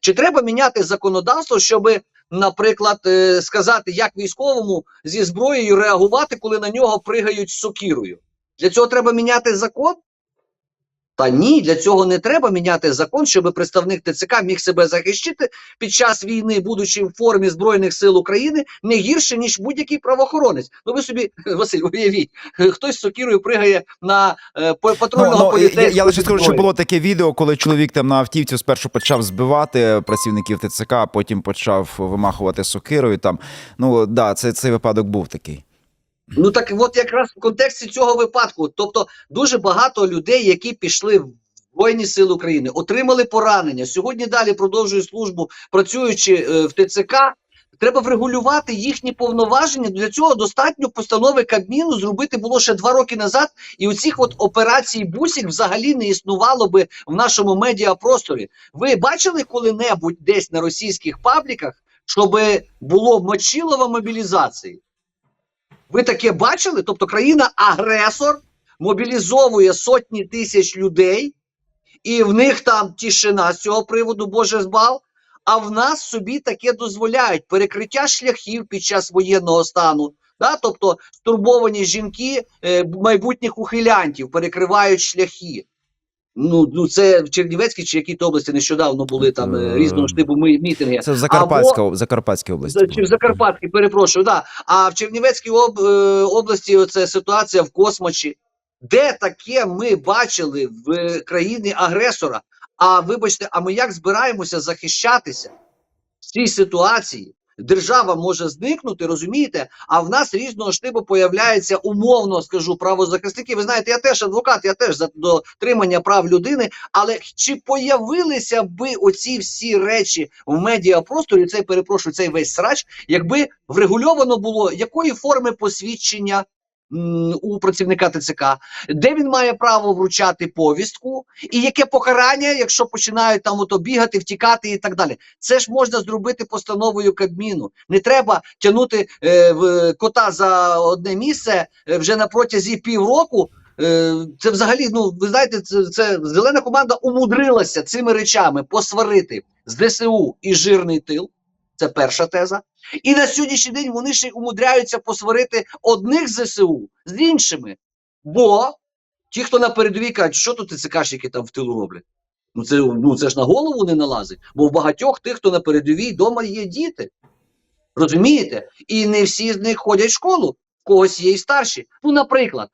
Чи треба міняти законодавство, щоб, наприклад, е, сказати, як військовому зі зброєю реагувати, коли на нього пригають сокірою? Для цього треба міняти закон? Та ні, для цього не треба міняти закон, щоб представник ТЦК міг себе захищити під час війни, будучи в формі Збройних сил України, не гірше, ніж будь-який правоохоронець. Ну ви собі, Василь, уявіть, хтось з сокірою пригає на е, патрульного Ну, ну, я, поліцейського. я лише скажу, що було таке відео, коли чоловік там на автівці спершу почав збивати працівників ТЦК, а потім почав вимахувати сокирою. Там ну да, це цей випадок був такий. Ну так от якраз в контексті цього випадку, тобто дуже багато людей, які пішли в Збройні Сили України, отримали поранення. Сьогодні далі продовжують службу, працюючи е, в ТЦК. Треба врегулювати їхні повноваження. Для цього достатньо постанови Кабміну зробити було ще два роки назад. І оцих от операцій бусік взагалі не існувало би в нашому медіапросторі. Ви бачили коли-небудь десь на російських пабліках, щоб було мочилова мобілізації? Ви таке бачили? Тобто країна-агресор мобілізовує сотні тисяч людей, і в них там тишина з цього приводу, Боже збав. А в нас собі таке дозволяють перекриття шляхів під час воєнного стану. Да? Тобто стурбовані жінки е, майбутніх ухилянтів перекривають шляхи. Ну, ну це в Чернівецькій чи якій то області нещодавно були там е, різного ж типу мітинги. Це в Закарпатська, в Закарпатській області. Чи в Закарпатській, перепрошую, да. А в Чернівецькій об, е, області оце ситуація в космочі. Де таке ми бачили в країні агресора? А вибачте, а ми як збираємося захищатися в цій ситуації? Держава може зникнути, розумієте? А в нас різного штибу появляється умовно, скажу, правозахисники. Ви знаєте, я теж адвокат, я теж за дотримання прав людини. Але чи появилися би оці всі речі в медіапросторі? Цей перепрошую, цей весь срач, якби врегульовано було якої форми посвідчення у працівника ТЦК, де він має право вручати повістку, і яке покарання, якщо починають там ото бігати, втікати і так далі. Це ж можна зробити постановою Кабміну. Не треба тягнути е, в кота за одне місце е, вже на протязі півроку. Е, Це взагалі, ну ви знаєте, це, це зелена команда умудрилася цими речами посварити з ДСУ і жирний тил. Це перша теза. І на сьогоднішній день вони ще й умудряються посварити одних ЗСУ з іншими. Бо ті, хто на передовій кажуть, що тут ТЦКшники там в тилу роблять. Ну це, ну це ж на голову не налазить. Бо в багатьох тих, хто на передовій, вдома є діти. Розумієте? І не всі з них ходять в школу. В когось є і старші. Ну, наприклад,